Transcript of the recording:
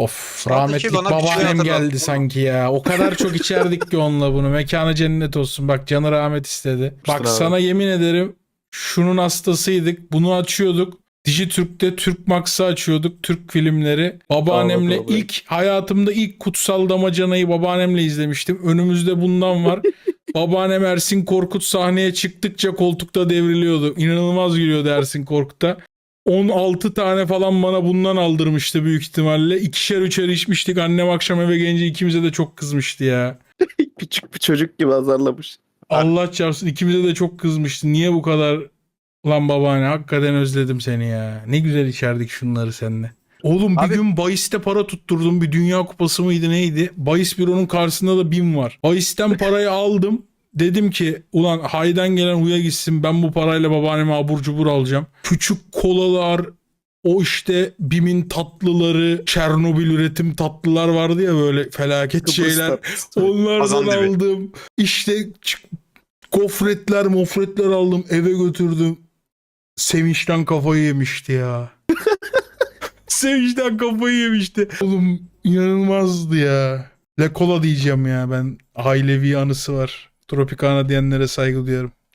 Of Sadece rahmetlik bana bir şey babaannem hatırlattı. geldi sanki ya. O kadar çok içerdik ki onunla bunu. Mekanı cennet olsun. Bak canı rahmet istedi. Bak abi. sana yemin ederim şunun hastasıydık. Bunu açıyorduk. Dijitürk'te Türk Max'ı açıyorduk. Türk filmleri. Babaannemle Allah. ilk hayatımda ilk Kutsal Damacana'yı babaannemle izlemiştim. Önümüzde bundan var. Babaannem Ersin Korkut sahneye çıktıkça koltukta devriliyordu. İnanılmaz gülüyordu Ersin Korkut'a. 16 tane falan bana bundan aldırmıştı büyük ihtimalle. İkişer üçer içmiştik. Annem akşam eve gelince ikimize de çok kızmıştı ya. Küçük bir çocuk gibi azarlamış. Allah çarpsın ikimize de çok kızmıştı. Niye bu kadar lan babaanne hakikaten özledim seni ya. Ne güzel içerdik şunları seninle. Oğlum bir Abi- gün Bayis'te para tutturdum. Bir dünya kupası mıydı neydi? Bayis büronun karşısında da BİM var. Bayis'ten parayı aldım. Dedim ki ulan haydan gelen huya gitsin ben bu parayla babaanneme abur cubur alacağım. Küçük kolalar o işte BİM'in tatlıları Çernobil üretim tatlılar vardı ya böyle felaket şeyler. Onlardan aldım. İşte gofretler mofretler aldım eve götürdüm. Sevinçten kafayı yemişti ya. Sevinçten kafayı yemişti. Oğlum inanılmazdı ya. Le Cola diyeceğim ya ben. Ailevi anısı var. Tropicana diyenlere saygı duyarım.